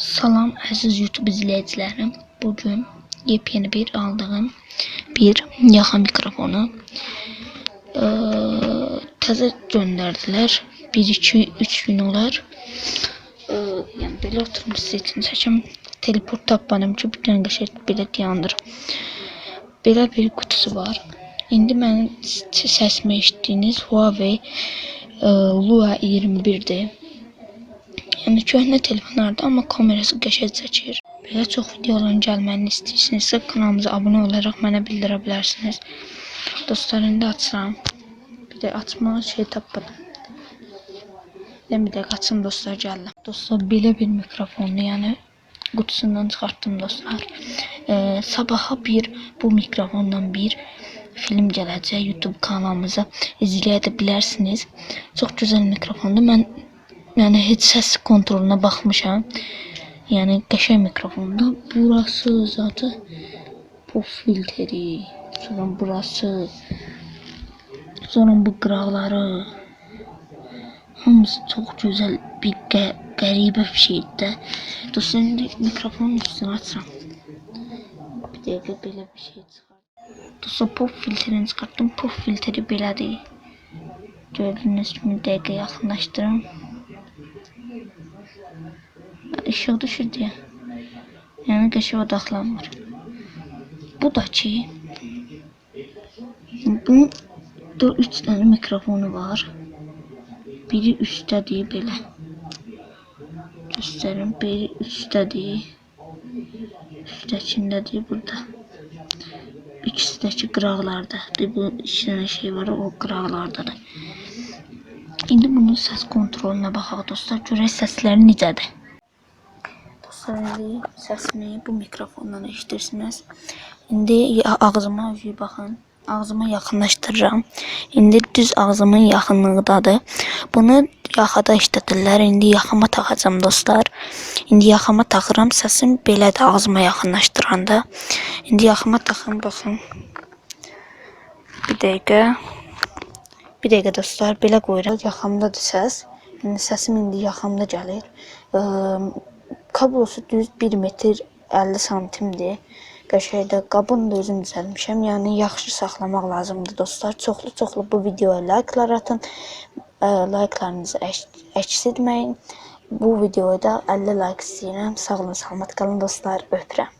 Salam əziz YouTube izləyicilərim. Bugün yepyeni bir aldığım bir yaxa mikrofonu eee təzə göndərdilər. 1 2 3 gün olar. Eee yəni belə oturmuş sizin üçün çəkim. Teleport tapmadım ki, dənə qəşəng belə dayandır. Belə bir qutusu var. İndi mənim səsimi eşitdiyiniz Huawei eee, Lua 21-dir. Yəni köhnə telefonlardır, amma kamerası qəşəng çəkir. Belə çox videoların gəlməsini istəyirsinizsə kanalımıza abunə olaraq mənə bildirə bilərsiniz. Dostlar, indi açıram. Bir də açmağa şey tapmadım. Ben bir dəqiqə dostlar gəldim. Dostlar, belə bir mikrofondu, yəni qutusundan çıxartdım dostlar. Ee, sabaha bir bu mikrofondan bir film gələcək YouTube kanalımıza izləyə də bilərsiniz. Çox gözəl mikrofondur. Mən yəni heç səs kontroluna baxmışam. Yəni qəşəng mikrofondur. Burası zaten bu filtri, sonra burası, sonra bu qıraqları hamısı çox gözəl bir qə qəribə bir şeydir. Dostlar, mikrofonun üstünü açıram. Bir dəqiqə belə bir şey çıxar. Dostlar, pop filtrini çıxartdım. Pop filtri belədir. Gördüyünüz kimi dəqiqə yaxınlaşdırım. Işıq düşür deyə. Yəni qəşəng odaqlanmır. Bu da ki bunun 3 dənə mikrofonu var. Biri üstdədir belə. Göstərim. Biri üstdədir. Üstdəkindədir burada. İkisi qıraqlardadır. Bu iki dənə şey var, o qıraqlardadır. İndi bunun səs kontroluna baxaq dostlar. Görək səsləri necədir. İndi səsimi bu mikrofondan eşidirsiniz. İndi ağzıma üzüy baxın. Ağzıma yaxınlaşdırıram. İndi düz ağzımın yaxınlığındadır. Bunu yaxada işlədirlər. İndi yaxama taxacam dostlar. İndi yaxama taxıram. Səsim belədir ağzıma yaxınlaşdıranda. İndi yaxama taxın baxın. Bir dəqiqə. Bir dəqiqə dostlar, belə qoyuram. Yaxamdadır səs. İndi səsim indi yaxamda gəlir. Eee, kablosu düz 1 metr 50 santimdir. Qəşəngdə qabını da özüm düzəltmişəm. Yəni yaxşı saxlamaq lazımdır dostlar. Çoxlu-çoxlu bu videoya like'lar atın. Eee, Like'larınızı əks etməyin. Bu videoya da 50 like istəyirəm. Sağ olun, salamat qalın dostlar. Öpürəm.